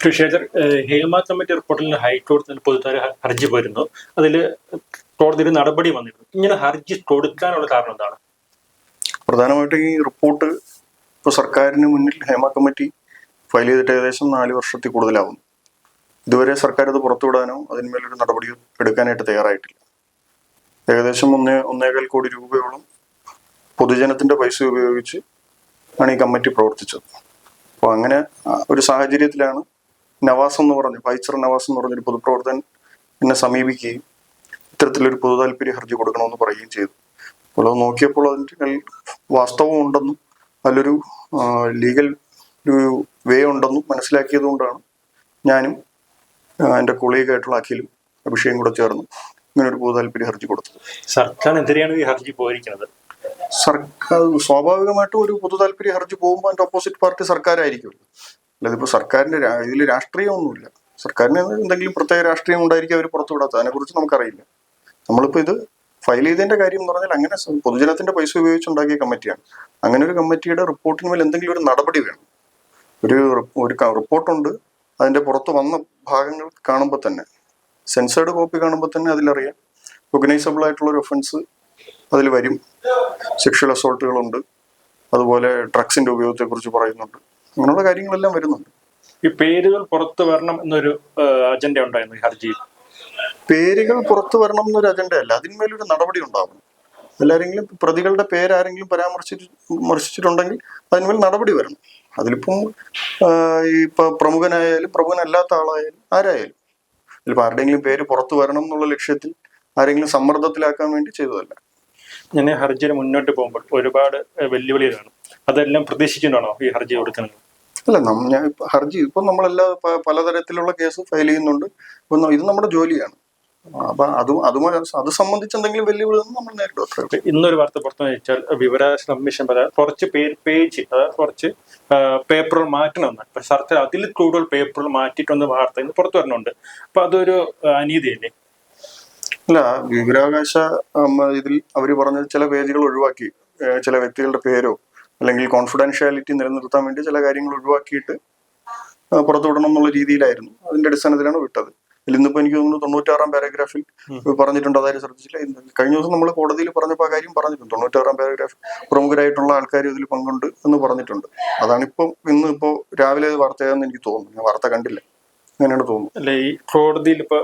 Shekhar Hema committee റിപ്പോർട്ടിൽ ഹൈക്കോടതിയിൽ പൊതുതാര ഹർജി വരുന്നു അതിൽ കോടതിയിൽ നടപടി വന്നിരുന്നു. ഇങ്ങനെ ഹർജി കൊടുക്കാനുള്ള കാരണം എന്താണ്? പ്രധാനമായിട്ടും ഈ റിപ്പോർട്ട് ഇപ്പോൾ സർക്കാരിന് മുന്നിൽ ഹേമ കമ്മിറ്റി ഫയൽ ചെയ്തിട്ട് ഏകദേശം നാല് വർഷത്തിൽ കൂടുതലാവുന്നു. ഇതുവരെ സർക്കാർ അത് പുറത്തുവിടാനോ അതിന്മേലൊരു നടപടി എടുക്കാനായിട്ട് തയ്യാറായിട്ടില്ല. ഏകദേശം ഒന്നേ ഒന്നേകാൽ കോടി രൂപയോളം പൊതുജനത്തിന്റെ പൈസ ഉപയോഗിച്ച് ആണ് ഈ കമ്മിറ്റി പ്രവർത്തിച്ചത്. അപ്പോൾ അങ്ങനെ ഒരു സാഹചര്യത്തിലാണ് നവാസ് എന്ന് പറഞ്ഞ ഫൈച്ചർ നവാസ് എന്ന് പറഞ്ഞൊരു പൊതുപ്രവർത്തകൻ എന്നെ സമീപിക്കുകയും ഇത്തരത്തിലൊരു പൊതു താല്പര്യ ഹർജി കൊടുക്കണമെന്ന് പറയുകയും ചെയ്തു. അപ്പോൾ അത് നോക്കിയപ്പോൾ അതിന്റെ വാസ്തവം ഉണ്ടെന്നും അതിലൊരു ലീഗൽ ഒരു വേ ഉണ്ടെന്നും മനസ്സിലാക്കിയത് കൊണ്ടാണ് ഞാനും എന്റെ കൊളീഗായിട്ടുള്ള അഖിലും അഭിഷേകം കൂടെ ചേർന്ന് ഇങ്ങനെ ഒരു പൊതു താല്പര്യ ഹർജി കൊടുത്തത്. സർക്കാരിനെതിരെയാണ് ഈ ഹർജി പോയിരിക്കുന്നത്? സർക്കാർ സ്വാഭാവികമായിട്ടും ഒരു പൊതു താല്പര്യ ഹർജി പോകുമ്പോൾ അതിന്റെ ഓപ്പോസിറ്റ് പാർട്ടി സർക്കാരായിരിക്കുമല്ലോ. അല്ലാതെ ഇപ്പോൾ സർക്കാരിന്റെ ഇതിൽ രാഷ്ട്രീയമൊന്നുമില്ല. സർക്കാരിന് എന്തെങ്കിലും പ്രത്യേക രാഷ്ട്രീയം ഉണ്ടായിരിക്കും അവർ പുറത്തുവിടാത്തത്. അതിനെക്കുറിച്ച് നമുക്കറിയില്ല. നമ്മളിപ്പോൾ ഇത് ഫയൽ ചെയ്തതിന്റെ കാര്യം എന്ന് പറഞ്ഞാൽ അങ്ങനെ പൊതുജനത്തിന്റെ പൈസ ഉപയോഗിച്ചുണ്ടാക്കിയ കമ്മിറ്റിയാണ്. അങ്ങനെ ഒരു കമ്മിറ്റിയുടെ റിപ്പോർട്ടിന് മേൽ എന്തെങ്കിലും ഒരു നടപടി വേണം. ഒരു ഒരു റിപ്പോർട്ടുണ്ട്. അതിന്റെ പുറത്ത് വന്ന ഭാഗങ്ങൾ കാണുമ്പോൾ തന്നെ സെൻസേർഡ് കോപ്പി കാണുമ്പോൾ തന്നെ അതിലറിയാം. ഒഗനൈസബിൾ ആയിട്ടുള്ള ഒരു ഒഫൻസ് അതിൽ വരും. സെക്ഷൽ അസോൾട്ടുകളുണ്ട് അതുപോലെ ഡ്രഗ്സിന്റെ ഉപയോഗത്തെക്കുറിച്ച് പറയുന്നുണ്ട്. അങ്ങനെയുള്ള കാര്യങ്ങളെല്ലാം വരുന്നുണ്ട്. ഈ പേരുകൾ പുറത്തു വരണം എന്നൊരു അജണ്ട ഉണ്ടായിരുന്നു ഈ ഹർജിയിൽ? പേരുകൾ പുറത്തു വരണം എന്നൊരു അജണ്ടയല്ല അതിന്മേലൊരു നടപടി ഉണ്ടാവണം. എല്ലാരെങ്കിലും പ്രതികളുടെ പേരാരെങ്കിലും പരാമർശിച്ച് വിമർശിച്ചിട്ടുണ്ടെങ്കിൽ അതിന്മേൽ നടപടി വരണം. അതിലിപ്പം ഈ ഇപ്പൊ പ്രമുഖനായാലും പ്രമുഖനല്ലാത്ത ആളായാലും ആരായാലും. ഇതിലിപ്പോൾ ആരുടെയെങ്കിലും പേര് പുറത്തു വരണം എന്നുള്ള ലക്ഷ്യത്തിൽ ആരെങ്കിലും സമ്മർദ്ദത്തിലാക്കാൻ വേണ്ടി ചെയ്തതല്ല. ഞാൻ ഹർജിയിൽ മുന്നോട്ട് പോകുമ്പോൾ ഒരുപാട് വെല്ലുവിളികളാണ്. അതെല്ലാം പ്രതീക്ഷിച്ചിട്ടുണ്ടാണോ ഈ ഹർജി കൊടുക്കുന്നത്? അല്ല ഞാൻ ഇപ്പൊ ഹർജി ഇപ്പൊ നമ്മളെല്ലാ പലതരത്തിലുള്ള കേസ് ഫയൽ ചെയ്യുന്നുണ്ട്. ഇപ്പൊ ഇത് നമ്മുടെ ജോലിയാണ്. അപ്പൊ അത് അതുമായി അത് സംബന്ധിച്ച് എന്തെങ്കിലും വെല്ലുവിളി നമ്മൾ നേരിടും ഇന്നൊരു വാർത്ത പുറത്തു വെച്ചാൽ വിവരാവകാശ കമ്മീഷൻ പ്രകാരം കുറച്ച് പേര് പേജ് അതായത് കുറച്ച് പേപ്പറുകൾ മാറ്റണമെന്ന് സർക്കാർ അതിൽ കൂടുതൽ പേപ്പറുകൾ മാറ്റിയിട്ടൊന്ന് വാർത്ത ഇന്ന് പുറത്തു വരണുണ്ട്. അപ്പൊ അതൊരു അനീതിയല്ലേ അല്ല? വിവരാവകാശ ഇതിൽ അവർ പറഞ്ഞ ചില പേജുകൾ ഒഴിവാക്കി. ചില വ്യക്തികളുടെ പേരോ അല്ലെങ്കിൽ കോൺഫിഡൻഷ്യാലിറ്റി നിലനിർത്താൻ വേണ്ടി ചില കാര്യങ്ങൾ ഒഴിവാക്കിയിട്ട് പുറത്തുവിടണം എന്നുള്ള രീതിയിലായിരുന്നു. അതിന്റെ അടിസ്ഥാനത്തിലാണ് വിട്ടത്. ഇന്നിപ്പോ എനിക്ക് തോന്നുന്നു തൊണ്ണൂറ്റാറാം പാരഗ്രാഫിൽ പറഞ്ഞിട്ടുണ്ട്. അതായത് ശ്രദ്ധിച്ചില്ല കഴിഞ്ഞ ദിവസം നമ്മൾ കോടതിയിൽ പറഞ്ഞപ്പോൾ ആ കാര്യം പറഞ്ഞിട്ടുണ്ട്. തൊണ്ണൂറ്റാറാം പാരഗ്രാഫ് പ്രമുഖരായിട്ടുള്ള ആൾക്കാർ ഇതിൽ പങ്കുണ്ട് എന്ന് പറഞ്ഞിട്ടുണ്ട്. അതാണ് അതാണിപ്പം ഇന്ന് ഇപ്പോ രാവിലെ വാർത്തയാണെന്ന് എനിക്ക് തോന്നുന്നു. ഞാൻ വാർത്ത കണ്ടില്ല. അങ്ങനെയാണ് തോന്നുന്നു അല്ലെ ഈ കോടതിയിൽ ഇപ്പൊ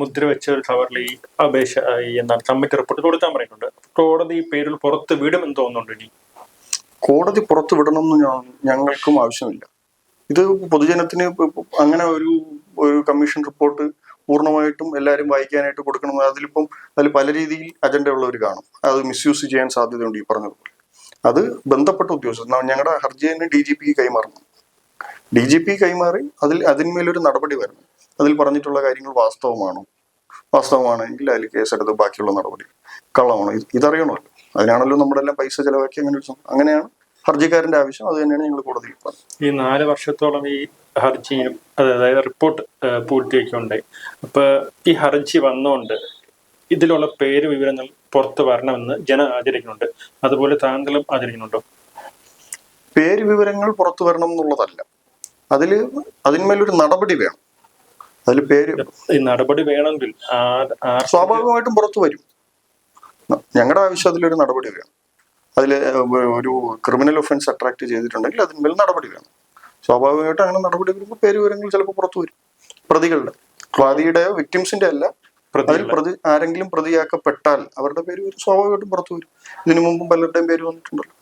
മുദ്ര വെച്ച ഒരു കവറിൽ ഈ അപേക്ഷ എന്താണ് കമ്മിറ്റി റിപ്പോർട്ട് കൊടുക്കാൻ പറയുന്നുണ്ട്. കോടതി പേരിൽ പുറത്ത് വിടുമെന്ന് തോന്നുന്നുണ്ട് ഇനി? കോടതി പുറത്തു വിടണമെന്ന് ഞങ്ങൾക്കും ആവശ്യമില്ല. ഇത് പൊതുജനത്തിന് അങ്ങനെ ഒരു ഒരു കമ്മീഷൻ റിപ്പോർട്ട് പൂർണമായിട്ടും എല്ലാവരും വായിക്കാനായിട്ട് കൊടുക്കണം. അതിലിപ്പം അതിൽ പല രീതിയിൽ അജണ്ട ഉള്ളവർ കാണും. അത് മിസ്യൂസ് ചെയ്യാൻ സാധ്യതയുണ്ട് ഈ പറഞ്ഞതുപോലെ. അത് ബന്ധപ്പെട്ട ഉദ്യോഗസ്ഥർ. ഞങ്ങളുടെ ഹർജി തന്നെ ഡി ജി പിക്ക് കൈമാറണം ഡി ജി പി കൈമാറി അതിൽ അതിന്മേലൊരു നടപടി വരണം അതിൽ പറഞ്ഞിട്ടുള്ള കാര്യങ്ങൾ വാസ്തവമാണോ? വാസ്തവമാണെങ്കിൽ അതിൽ കേസെടുത്ത് ബാക്കിയുള്ള നടപടി. കള്ളമാണോ? ഇത് ഇതറിയണമല്ലോ. അതിനാണല്ലോ നമ്മുടെ എല്ലാം പൈസ ചെലവാക്കി അങ്ങനെ ഒരു അങ്ങനെയാണ് ഹർജിക്കാരന്റെ ആവശ്യം. അത് തന്നെയാണ് ഞങ്ങൾ കോടതിയിൽ പറഞ്ഞത് ഈ നാല് വർഷത്തോളം ഈ ഹർജിയും അതായത് റിപ്പോർട്ട് പൂർത്തിയാക്കിയുണ്ടായി അപ്പൊ ഈ ഹർജി വന്നുകൊണ്ട് ഇതിലുള്ള പേര് വിവരങ്ങൾ പുറത്തു വരണമെന്ന് ജനം ആചരിക്കുന്നുണ്ട് അതുപോലെ താങ്കളും ആചരിക്കുന്നുണ്ടോ പേര് വിവരങ്ങൾ പുറത്തു വരണം എന്നുള്ളതല്ല. അതിൽ അതിന്മേലൊരു നടപടി വേണം. അതിൽ പേര് ഈ നടപടി വേണമെങ്കിൽ സ്വാഭാവികമായിട്ടും പുറത്തു വരും. ഞങ്ങളുടെ ആവശ്യം അതിലൊരു നടപടി വേണം. അതിൽ ഒരു ക്രിമിനൽ ഒഫൻസ് അട്രാക്ട് ചെയ്തിട്ടുണ്ടെങ്കിൽ അതിന്മേൽ നടപടി വേണം. സ്വാഭാവികമായിട്ടും അങ്ങനെ നടപടി വരുമ്പോൾ പേര് വിവരങ്ങൾ ചിലപ്പോൾ പുറത്തു വരും. പ്രതികളുടെ വാദിയുടെയോ വിക്ടിംസിന്റെ അല്ല. അതിൽ പ്രതി ആരെങ്കിലും പ്രതിയാക്കപ്പെട്ടാൽ അവരുടെ പേര് വരും സ്വാഭാവികമായിട്ടും പുറത്തു വരും. ഇതിനു മുമ്പും പലരുടെയും പേര് വന്നിട്ടുണ്ടല്ലോ.